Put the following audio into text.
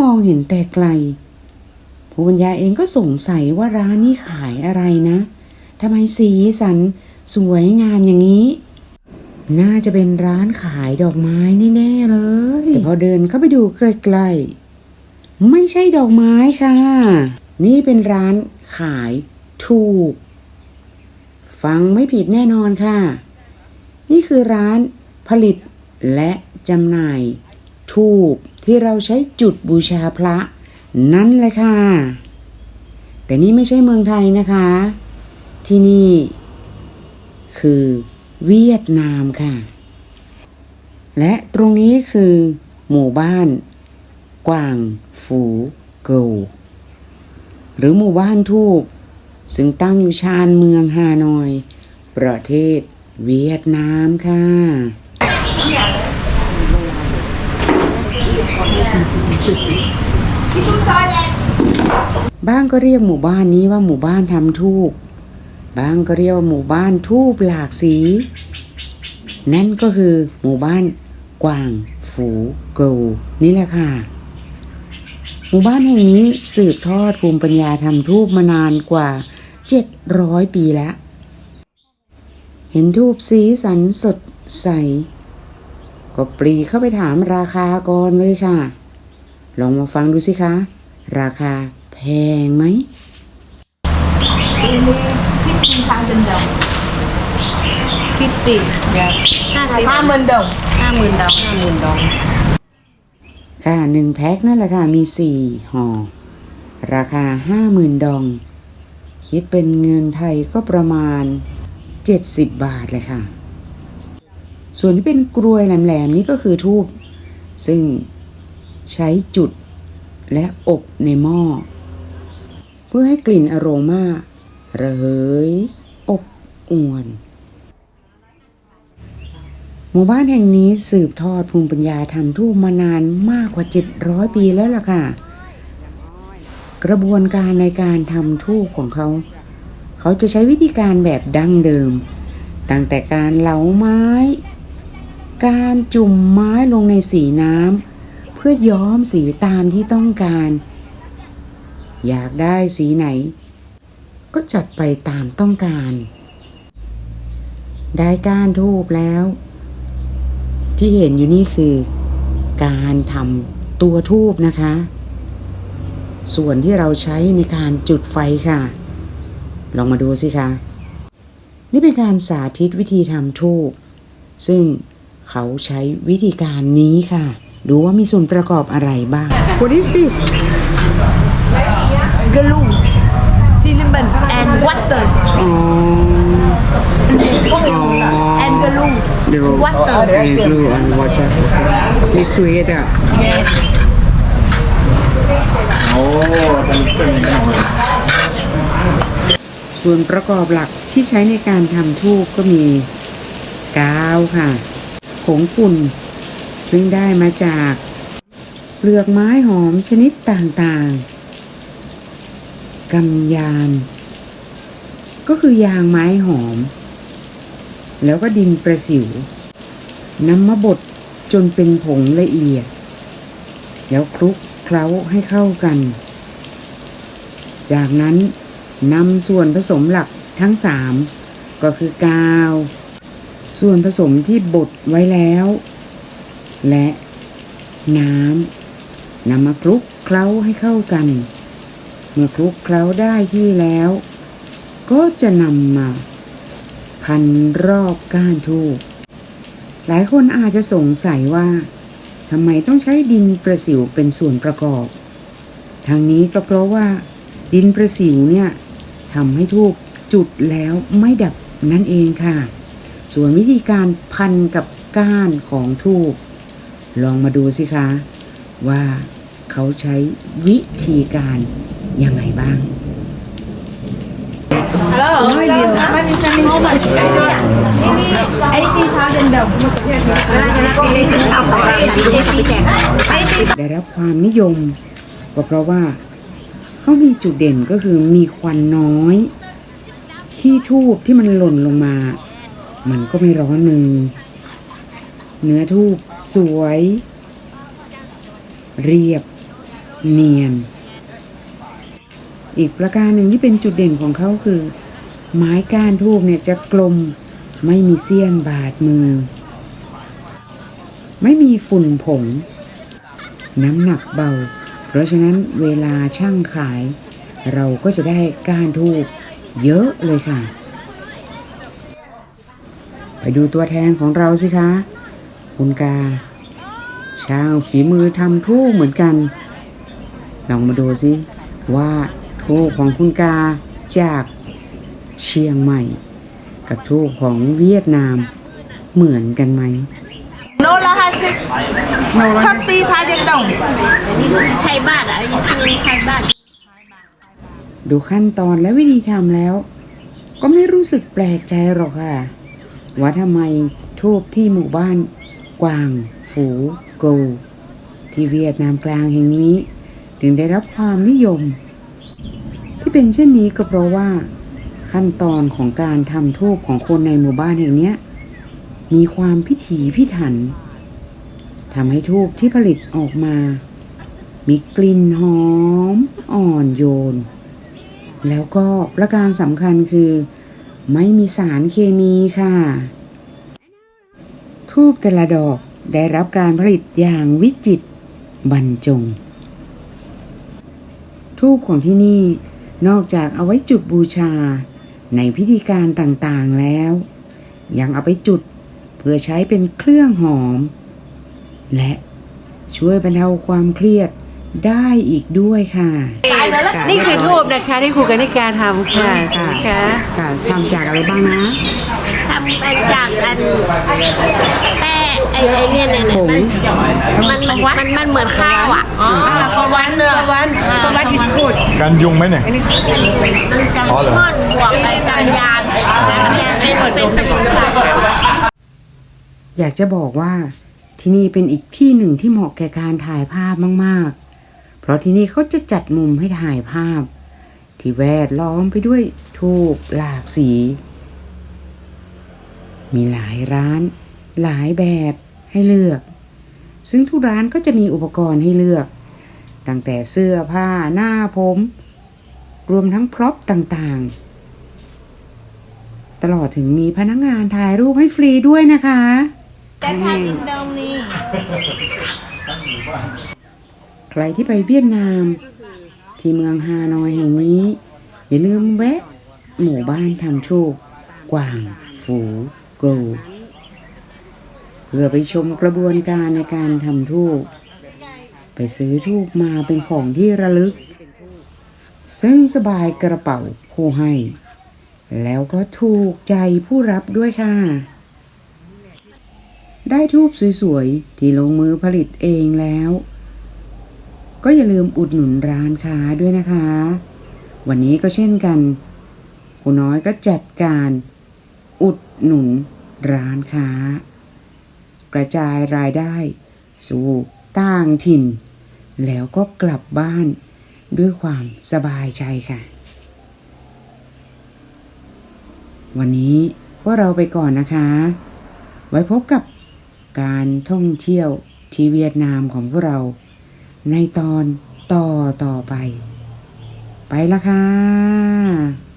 มองเห็นแต่ไกลผู้บรรยายเองก็สงสัยว่าร้านนี้ขายอะไรนะทำไมสีสันสวยงามอย่างนี้ น่าจะเป็นร้านขายดอกไม้แน่ๆเลยแต่พอเดินเข้าไปดูใกล้ๆไม่ใช่ดอกไม้ค่ะ นี่เป็นร้านขายถูก ฟังไม่ผิดแน่นอนค่ะ นี่คือร้านผลิตและจำหน่ายทูบ ที่เราใช้จุดบูชาพระ นั่นแหละค่ะ แต่นี่ไม่ใช่เมืองไทยนะคะ ที่นี่ คือเวียดนามค่ะ และตรงนี้คือ หมู่บ้าน กวาง ฝูเกวหรือหมู่บ้านทูบซึ่งตั้งอยู่ชานเมืองฮานอย ประเทศเวียดนามค่ะ บ้างก็เรียกหมู่บ้านนี้ว่าหมู่บ้านทำทูบบ้างก็เรียกว่าหมู่บ้านทูบหลากสี นั่นก็คือหมู่บ้านกวาง ฝูเกวนี่แหละค่ะ หมู่บ้านแห่งนี้สืบทอดภูมิปัญญาทำทูบมานานกว่า 700 ปีแล้ว เห็นทูบสีสันสดใสก็ปรีเข้าไปถามราคาก่อนเลยค่ะ ลองมาฟังดูสิคะ ราคาแพงไหม Kitty thousand đồng Kitty dạ ห้าสิบ hai mươi đồng ห้าหมื่นดอกห้าหมื่นดอกค่ะหนึ่งแพ็คนั่นแหละค่ะ มีสี่ห่อ ราคาห้าหมื่นดอง คิดเป็นเงินไทยก็ประมาณเจ็ดสิบบาทเลยค่ะ ส่วนที่เป็นกลวยแหลมๆนี่ก็คือทูบซึ่ง ใช้จุดและอบในหม้อ เพื่อให้กลิ่นอโรมาระเหย อบอวน หมู่บ้านแห่งนี้สืบทอดภูมิปัญญาทำทูบมานานมากกว่า 700 ปีแล้วล่ะค่ะ กระบวนการในการทำทูบของเขา เขาจะใช้วิธีการแบบดั้งเดิม ตั้งแต่การเหลาไม้ การจุ่มไม้ลงในสีน้ำ พื่อย้อมสีตามที่ต้องการ อยากได้สีไหน ก็จัดไปตามต้องการ ได้ก้านทูบแล้ว ที่เห็นอยู่นี่คือ การทำตัวทูบนะคะ ส่วนที่เราใช้ในการจุดไฟค่ะ ลองมาดูสิคะนี่เป็นการสาธิตวิธีทำทูบซึ่งเขาใช้วิธีการนี้ค่ะ ดูว่ามีส่วนประกอบอะไรบ้าง What is this Glue Cinnamon and water อ๋อ and glue The water and glue and water This sweet อะ yes โอ้ทำเครื่องนี้ส่วนประกอบหลักที่ใช้ในการทำทูบก็มีกาวค่ะ ผงฝุ่น ซึ่งได้มาจากเปลือกไม้หอมชนิดต่างๆกำยาน ก็คือยางไม้หอม แล้วก็ดินประสิว นำมาบดจนเป็นผงละเอียด แล้วคลุกเคล้าให้เข้ากัน จากนั้นนำส่วนผสมหลักทั้งสามก็คือกาว ส่วนผสมที่บดไว้แล้ว และน้ำนำมาคลุกเคล้าให้เข้ากัน เมื่อคลุกเคล้าได้ที่แล้ว ก็จะนำมาพันรอบก้านทูบหลายคนอาจจะสงสัยว่าทำไมต้องใช้ดินประสิวเป็นส่วนประกอบ ทางนี้ก็เพราะว่า ดินประสิวเนี่ยทำให้ทูบจุดแล้วไม่ดับนั่นเองค่ะ ส่วนวิธีการพันกับก้านของทูบ ลองมาดูสิคะ ว่าเขาใช้วิธีการยังไงบ้าง hello hello money money how much eighty thousand đồng ได้รับความนิยมก็เพราะว่าเขามีจุดเด่นก็คือมีควันน้อย ขี้ทูบที่มันหล่นลงมา มันก็ไม่ร้อนมือเนื้อทูบ สวย เรียบ เนียน อีกประการหนึ่งที่เป็นจุดเด่นของเขาคือ ไม้ก้านทูบเนี่ยจะกลมไม่มีเสี้ยนบาดมือ ไม่มีฝุ่นผง น้ำหนักเบา เพราะฉะนั้นเวลาช่างขาย เราก็จะได้ก้านทูบเยอะเลยค่ะ ไปดูตัวแทนของเราสิคะ คุณกา ช่างฝีมือทำทูบเหมือนกัน ลองมาดูสิว่าทูบของคุณกาจากเชียงใหม่ กับทูบของเวียดนามเหมือนกันไหมโนละห้าสิบทับตีท้ายเดินดงไทยบ้านอะอีซิงไทยบ้านดูขั้นตอนและวิธีทำแล้ว ก็ไม่รู้สึกแปลกใจหรอกค่ะ ว่าทำไมทูบที่หมู่บ้าน กวาง ฝูโกวที่เวียดนามกลางแห่งนี้ ถึงได้รับความนิยม ที่เป็นเช่นนี้ก็เพราะว่า ขั้นตอนของการทำทูบของคนในหมู่บ้านแห่งนี้มีความพิถีพิถันทำให้ทูบที่ผลิตออกมา มีกลิ่นหอม อ่อนโยน แล้วก็ประการสำคัญคือ ไม่มีสารเคมีค่ะ ทูบแต่ละดอกได้รับการผลิตอย่างวิจิตรบรรจง ทูบของที่นี่นอกจากเอาไว้จุดบูชาในพิธีการต่างๆแล้ว ยังเอาไปจุดเพื่อใช้เป็นเครื่องหอม และช่วยบรรเทาความเครียด ได้อีกด้วยค่ะ นี่คือทูบนะคะที่ครูกนิการทำค่ะนะคะค่ะทำจากอะไรบ้างนะทำมาจากอันแป้ไอ้ไอ้เนี่ยเนี่ยผงมันมันมันมันเหมือนข้าวอะอ๋อฟอวันเนื้อวันฟอวันดิสกูดกันยุงไหมเนี่ยมันจะอ๋อเหรอม่อนบวกไปกันยานกันยานเป็นเหมือนเป็นสมุนไพรอยากจะบอกว่าที่นี่เป็นอีกที่หนึ่งที่เหมาะแก่การถ่ายภาพมากๆ เพราะที่นี่เขาจะจัดมุมให้ถ่ายภาพ ที่แวดล้อมไปด้วยทูบหลากสี มีหลายร้าน หลายแบบให้เลือก ซึ่งทุกร้านก็จะมีอุปกรณ์ให้เลือก ตั้งแต่เสื้อผ้าหน้าผม รวมทั้งพร็อพต่างๆ ตลอดถึงมีพนักงานถ่ายรูปให้ฟรีด้วยนะคะ แต่ทายดินดงนี่ ใครที่ไปเวียดนาม ที่เมืองฮานอยแห่งนี้ อย่าลืมแวะ หมู่บ้านทำโชค กวาง ฝูโกเพื่อไปชมกระบวนการในการทำทูบไปซื้อทูบมาเป็นของที่ระลึก ซึ่งสบายกระเป๋าผู้ให้ แล้วก็ถูกใจผู้รับด้วยค่ะ ได้ทูบสวยๆ ที่ลงมือผลิตเองแล้ว ก็อย่าลืมอุดหนุนร้านค้าด้วยนะคะ วันนี้ก็เช่นกันครูน้อยก็จัดการอุดหนุนร้านค้า กระจายรายได้ สู่ต่างถิ่น แล้วก็กลับบ้านด้วยความสบายใจค่ะ วันนี้พวกเราไปก่อนนะคะ ไว้พบกับการท่องเที่ยวที่เวียดนามของพวกเรา ในตอนต่อต่อไป ไปละค่ะ